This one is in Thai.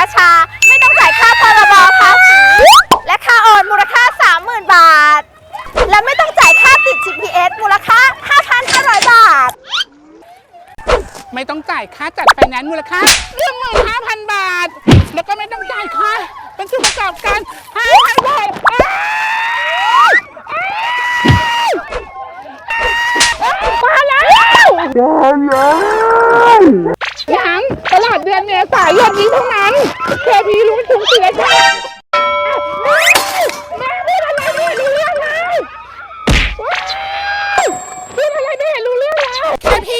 รถบรรทุกศรีราชา ไม่ต้องจ่ายค่าพรบภาษีและค่าออนมูลค่า 30,000 บาท และไม่ต้องจ่ายค่าติด GPS มูลค่า 5,500 บาท ไม่ต้องจ่ายค่าจัดไฟแนนซ์มูลค่า15,000บาท แล้วก็ไม่ต้องจ่ายค่าเป็นผู้ประกอบการ5,000บาทอ้าวมาแล้วยังตลอดเดือนเมษายนนี้เท่านั้น วทีรุ้นถึงเสียชาแม่พูดอะไรไม่รู้เรื่องเลยพูดอะไรไม่เห็นรู้เรื่องเลยพี่